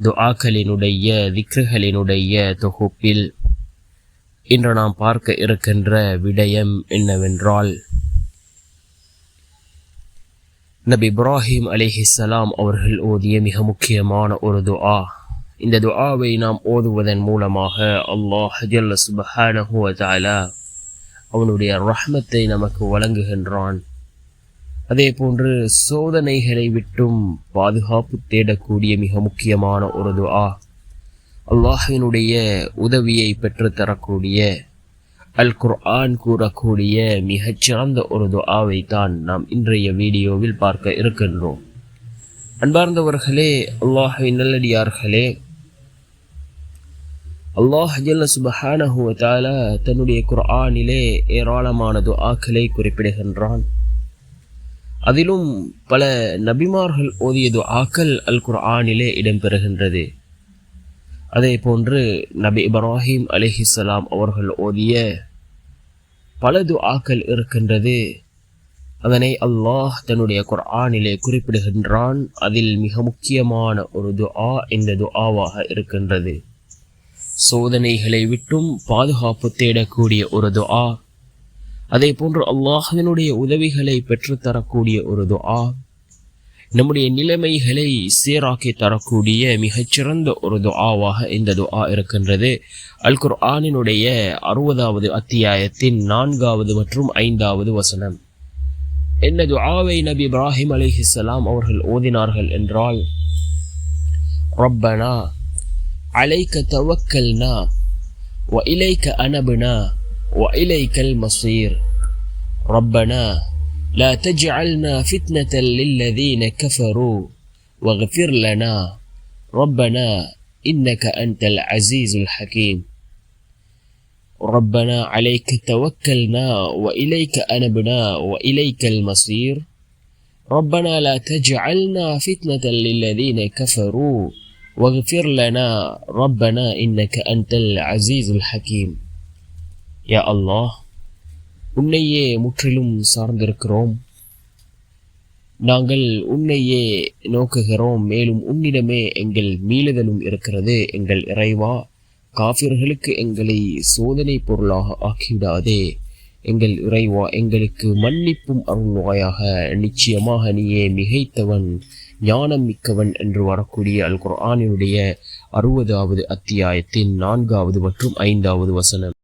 துஆக்களினுடைய விக்ருகளினுடைய தொகுப்பில் இன்று நாம் பார்க்க இருக்கின்ற விடயம் என்னவென்றால் நபி இப்ராஹிம் அலிஹிசலாம் அவர்கள் ஓதிய மிக முக்கியமான ஒரு துஆ. இந்த துஆவை நாம் ஓதுவதன் மூலமாக அல்லாஹ் ஜல்ல சுபஹானஹுவ தாலா அவனுடைய ரஹ்மத்தை நமக்கு வழங்குகின்றான். அதே போன்று சோதனைகளை விட்டும் பாதுகாப்பு தேடக்கூடிய மிக முக்கியமான ஒரு துஆ. அல்லாஹினுடைய உதவியை பெற்றுத்தரக்கூடிய அல் குர்ஆன் கூறக்கூடிய மிகச்சிறந்த ஒரு துஆவை தான் நாம் இன்றைய வீடியோவில் பார்க்க இருக்கின்றோம். அன்பார்ந்தவர்களே அல்லாஹின் நல்லடியார்களே அல்லாஹ் ஜல்ல சுபஹானஹு வ தன்னுடைய குர்ஆனிலே ஏராளமான துஆக்களை குறிப்பிடுகின்றான். அதிலும் பல நபிமார்கள் ஓதியது ஆக்கல் அல் குர்ஆனிலே இடம்பெறுகின்றது. அதே போன்று நபி இப்ராஹிம் அலிஹிஸ்ஸலாம் அவர்கள் ஓதிய பல துஆக்கள் இருக்கின்றது. அதனை அல்லாஹ் தன்னுடைய குர்ஆனிலே குறிப்பிடுகின்றான். அதில் மிக முக்கியமான ஒரு துஆ இந்த துஆவாக இருக்கின்றது. சோதனைகளை விட்டும் பாதுகாப்பு தேடக்கூடிய ஒரு துஆ அதே போன்று அல்லாஹினுடைய உதவிகளை பெற்றுத்தரக்கூடிய ஒரு துஆ. நம்முடைய நிலைமைகளை சீராக்கி தரக்கூடிய மிகச்சிறந்த ஒரு துஆவாக இந்த துஆ இருக்கின்றது. அல் குர்ஆனினுடைய அறுபதாவது அத்தியாயத்தின் நான்காவது மற்றும் ஐந்தாவது வசனம். என்ன துஆவை நபி இப்ராஹிம் அலிஹிஸ்லாம் அவர்கள் ஓதினார்கள் என்றால் ரப்பனா அலைக்க தவக்கல்னா இலைக்க அனபுனா وإليك المصير. ربنا لا تجعلنا فتنة للذين كفروا. واغفر لنا. ربنا إنك أنت العزيز الحكيم. ربنا عليك توكلنا وإليك أنبنا وإليك المصير. ربنا لا تجعلنا فتنة للذين كفروا. واغفر لنا. ربنا إنك أنت العزيز الحكيم. யா அல்லாஹ் உன்னையே முற்றிலும் சார்ந்திருக்கிறோம். நாங்கள் உன்னையே நோக்குகிறோம். மேலும் உன்னிடமே எங்கள் மீளுதலும் இருக்கிறது. எங்கள் இறைவா காபிர்களுக்கு எங்களை சோதனை பொருளாக ஆக்கிவிடாதே. எங்கள் இறைவா எங்களுக்கு மன்னிப்பும் அருள்வாயாக. நிச்சயமாக நீயே மிகைத்தவன் ஞானம் மிக்கவன் என்று வரக்கூடிய அல் குர்ஆனினுடைய அறுபதாவது அத்தியாயத்தின் நான்காவது மற்றும் ஐந்தாவது வசனம்.